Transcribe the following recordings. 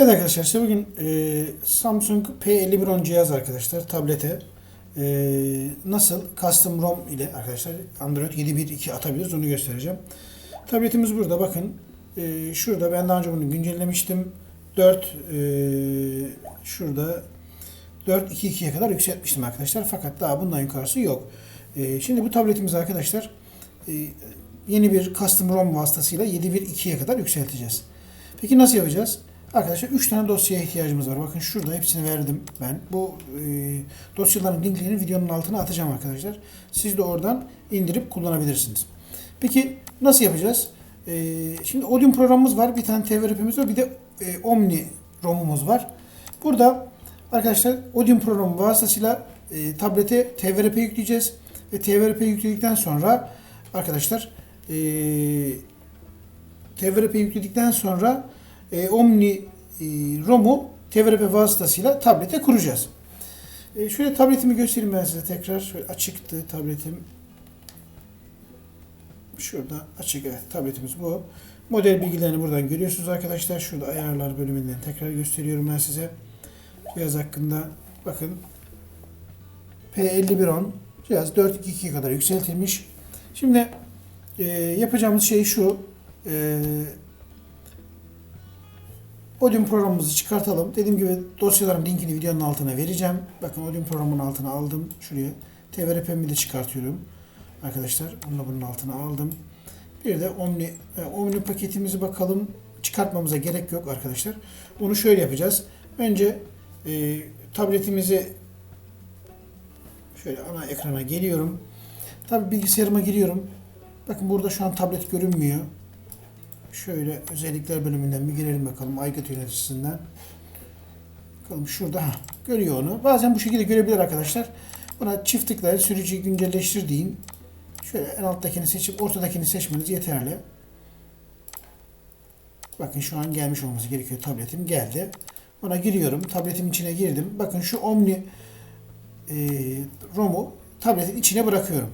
Evet arkadaşlar işte bugün e, Samsung P5110 cihaz arkadaşlar tablete e, nasıl custom ROM ile arkadaşlar Android 7.1.2 atabiliriz onu göstereceğim. Tabletimiz burada bakın. E, şurada ben daha önce bunu güncellemiştim. 4 e, şurada 4.2.2'ye kadar yükseltmiştim arkadaşlar. Fakat daha bundan yukarısı yok. E, şimdi bu tabletimizi arkadaşlar e, yeni bir custom ROM vasıtasıyla 7.1.2'ye kadar yükselteceğiz. Peki nasıl yapacağız? Arkadaşlar 3 tane dosyaya ihtiyacımız var. Bakın şurada hepsini verdim ben. Bu e, dosyaların linklerini videonun altına atacağım arkadaşlar. Siz de oradan indirip kullanabilirsiniz. Peki nasıl yapacağız? E, şimdi Audium programımız var. Bir tane TVRP'miz var. Bir de e, Omni ROM'umuz var. Burada arkadaşlar Audium programı vasıtasıyla e, tablete TVRP yükleyeceğiz. Ve TVRP yükledikten sonra arkadaşlar e, TVRP yükledikten sonra e, Omni e, ROM'u TVRP vasıtasıyla tablete kuracağız. E, şöyle tabletimi göstereyim ben size tekrar. Şöyle açıktı tabletim. Şurada açık evet tabletimiz bu. Model bilgilerini buradan görüyorsunuz arkadaşlar. Şurada ayarlar bölümünden tekrar gösteriyorum ben size. Cihaz hakkında bakın P5110 cihaz 4.2.2'ye kadar yükseltilmiş. Şimdi e, yapacağımız şey şu. E, Audium programımızı çıkartalım. Dediğim gibi dosyaların linkini videonun altına vereceğim. Bakın Audium programının altına aldım. Şuraya TVRP'mi de çıkartıyorum. Arkadaşlar bunu da bunun altına aldım. Bir de Omni, e, Omni paketimizi bakalım. Çıkartmamıza gerek yok arkadaşlar. Onu şöyle yapacağız. Önce e, tabletimizi şöyle ana ekrana geliyorum. Tabi bilgisayarıma giriyorum. Bakın burada şu an tablet görünmüyor. Şöyle özellikler bölümünden bir girelim bakalım aygıt yöneticisinden. Bakalım şurada ha, görüyor onu. Bazen bu şekilde görebilir arkadaşlar. Buna çift tıklayın sürücüyü güncelleştir deyin. Şöyle en alttakini seçip ortadakini seçmeniz yeterli. Bakın şu an gelmiş olması gerekiyor. Tabletim geldi. Buna giriyorum. Tabletin içine girdim. Bakın şu Omni e, ROM'u tabletin içine bırakıyorum.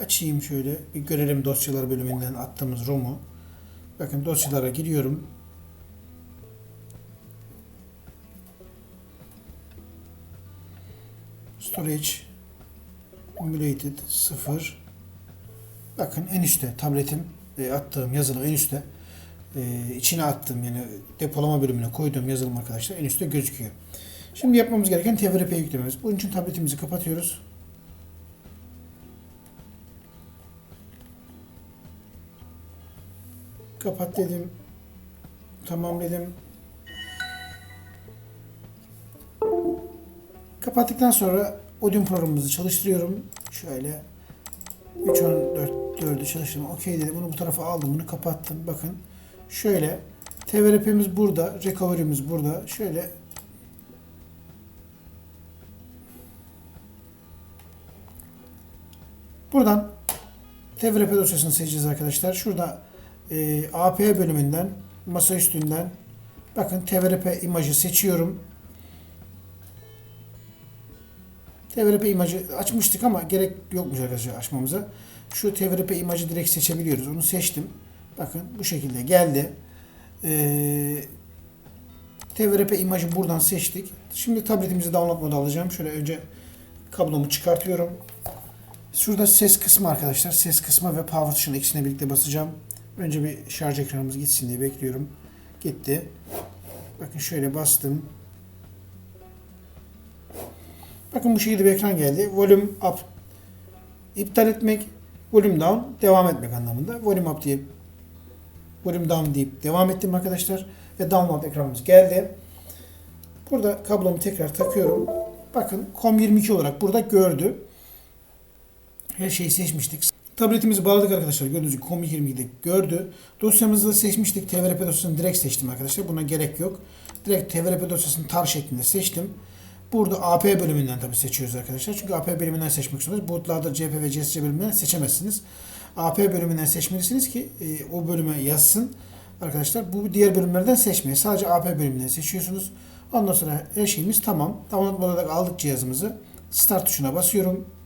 Açayım şöyle bir görelim dosyalar bölümünden attığımız ROM'u. Bakın dosyalara giriyorum. Storage Emulated 0 Bakın en üstte tabletim e, attığım yazılım en üstte e, içine attığım yani depolama bölümüne koyduğum yazılım arkadaşlar en üstte gözüküyor. Şimdi yapmamız gereken TVRP yüklememiz. Bunun için tabletimizi kapatıyoruz. Kapat dedim. Tamam dedim. Kapattıktan sonra Audium programımızı çalıştırıyorum. Şöyle 3 14 4'ü çalıştırdım. Okey dedim. Bunu bu tarafa aldım. Bunu kapattım. Bakın. Şöyle TVRP'miz burada. Recovery'miz burada. Şöyle Buradan TVRP dosyasını seçeceğiz arkadaşlar. Şurada e, AP bölümünden masa üstünden bakın TVRP imajı seçiyorum. TVRP imajı açmıştık ama gerek yokmuş arkadaşlar açmamıza. Şu TVRP imajı direkt seçebiliyoruz. Onu seçtim. Bakın bu şekilde geldi. Ee, TVRP imajı buradan seçtik. Şimdi tabletimizi download modu alacağım. Şöyle önce kablomu çıkartıyorum. Şurada ses kısmı arkadaşlar. Ses kısmı ve power tuşunu ikisine birlikte basacağım. Önce bir şarj ekranımız gitsin diye bekliyorum. Gitti. Bakın şöyle bastım. Bakın bu şekilde bir ekran geldi. Volume up iptal etmek, volume down devam etmek anlamında. Volume up diye volume down deyip devam ettim arkadaşlar. Ve download ekranımız geldi. Burada kablomu tekrar takıyorum. Bakın COM22 olarak burada gördü. Her şeyi seçmiştik. Tabletimizi bağladık arkadaşlar. Gördüğünüz gibi COM22'de gördü. Dosyamızı da seçmiştik. TVRP dosyasını direkt seçtim arkadaşlar. Buna gerek yok. Direkt TVRP dosyasını tar şeklinde seçtim. Burada AP bölümünden tabi seçiyoruz arkadaşlar. Çünkü AP bölümünden seçmek zorundayız. Bootlarda CP ve CSC bölümünden seçemezsiniz. AP bölümünden seçmelisiniz ki e, o bölüme yazsın. arkadaşlar bu diğer bölümlerden seçmeyin. Sadece AP bölümünden seçiyorsunuz. Ondan sonra her şeyimiz tamam. Download olarak aldık cihazımızı. Start tuşuna basıyorum.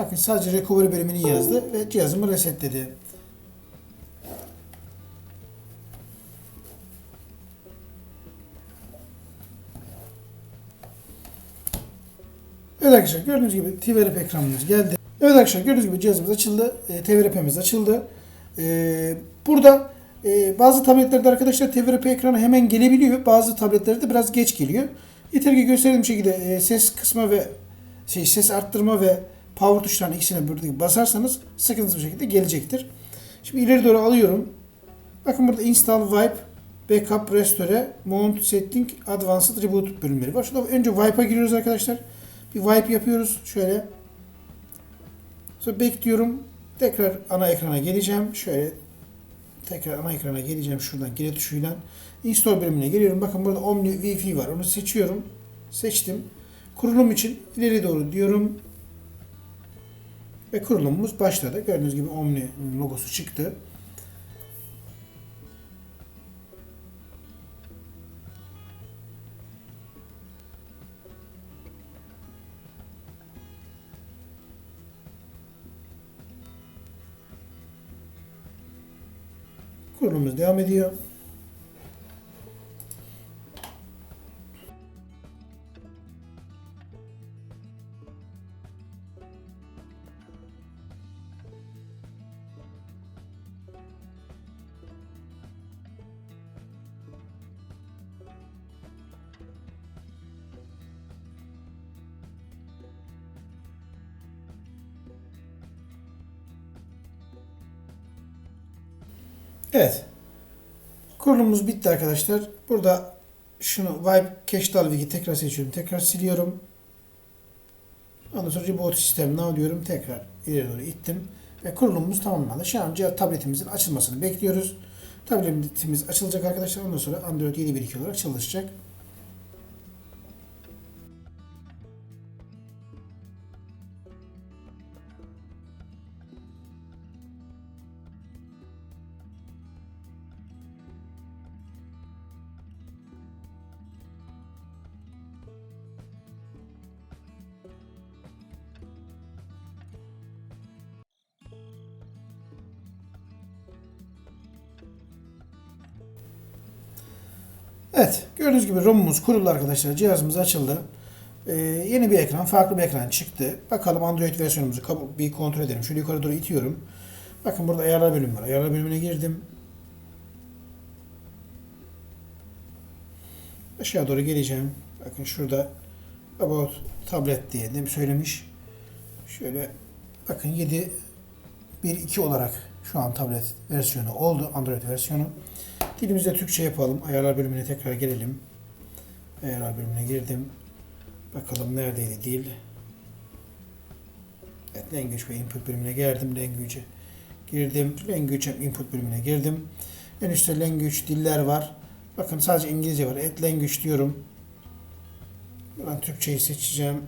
Bakın sadece recovery bölümünü yazdı ve cihazımı resetledi. Evet arkadaşlar gördüğünüz gibi TVRP ekranımız geldi. Evet arkadaşlar gördüğünüz gibi cihazımız açıldı. E, TVRP'miz açıldı. E, burada e, bazı tabletlerde arkadaşlar TVRP ekranı hemen gelebiliyor. Bazı tabletlerde biraz geç geliyor. Yeter ki gösterdiğim şekilde e, ses kısma ve şey ses arttırma ve power tuşlarının ikisine birlikte basarsanız sıkıntısız bir şekilde gelecektir. Şimdi ileri doğru alıyorum. Bakın burada install wipe backup restore mount setting advanced reboot bölümleri var. Şurada önce wipe'a giriyoruz arkadaşlar. Bir wipe yapıyoruz. Şöyle. Sonra bekliyorum. Tekrar ana ekrana geleceğim. Şöyle tekrar ana ekrana geleceğim şuradan gire tuşuyla. Install bölümüne geliyorum. Bakın burada Omni Wi-Fi var. Onu seçiyorum. Seçtim. Kurulum için ileri doğru diyorum. Ve kurulumumuz başladı. Gördüğünüz gibi Omni logosu çıktı. Kurulumumuz devam ediyor. Evet. Kurulumumuz bitti arkadaşlar. Burada şunu wipe cache dalvigi tekrar seçiyorum. Tekrar siliyorum. Ondan sonra reboot sistem now diyorum. Tekrar ileri doğru ittim. Ve kurulumumuz tamamlandı. Şu an tabletimizin açılmasını bekliyoruz. Tabletimiz açılacak arkadaşlar. Ondan sonra Android 7.1.2 olarak çalışacak. Evet. Gördüğünüz gibi ROM'umuz kuruldu arkadaşlar. Cihazımız açıldı. Ee, yeni bir ekran, farklı bir ekran çıktı. Bakalım Android versiyonumuzu bir kontrol edelim. Şöyle yukarı doğru itiyorum. Bakın burada ayarlar bölümü var. Ayarlar bölümüne girdim. Aşağı doğru geleceğim. Bakın şurada About Tablet diye de söylemiş. Şöyle bakın 7 1.2 olarak şu an tablet versiyonu oldu. Android versiyonu. Dilimizde Türkçe yapalım. Ayarlar bölümüne tekrar gelelim. Ayarlar bölümüne girdim. Bakalım neredeydi dil. Evet, language ve input bölümüne geldim. Language'e girdim. Language input bölümüne girdim. En üstte language diller var. Bakın sadece İngilizce var. Add language diyorum. Buradan Türkçeyi seçeceğim.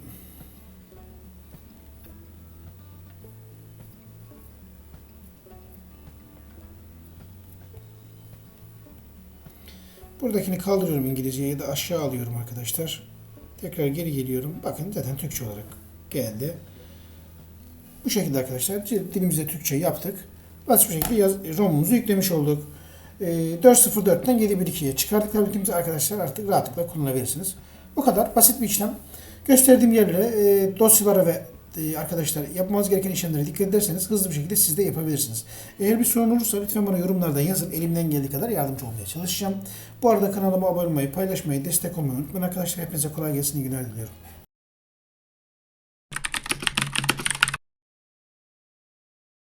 Buradakini kaldırıyorum İngilizceyi ya da aşağı alıyorum arkadaşlar. Tekrar geri geliyorum. Bakın zaten Türkçe olarak geldi. Bu şekilde arkadaşlar dilimizde Türkçe yaptık. Basit bir şekilde yaz, ROM'umuzu yüklemiş olduk. E, 4.04'ten 7.1.2'ye çıkardık tabletimizi arkadaşlar artık rahatlıkla kullanabilirsiniz. Bu kadar basit bir işlem. Gösterdiğim yerlere e, dosyalara ve arkadaşlar yapmanız gereken işlemlere dikkat ederseniz hızlı bir şekilde siz de yapabilirsiniz. Eğer bir sorun olursa lütfen bana yorumlardan yazın. Elimden geldiği kadar yardımcı olmaya çalışacağım. Bu arada kanalıma abone olmayı, paylaşmayı, destek olmayı unutmayın arkadaşlar. Hepinize kolay gelsin, iyi günler diliyorum.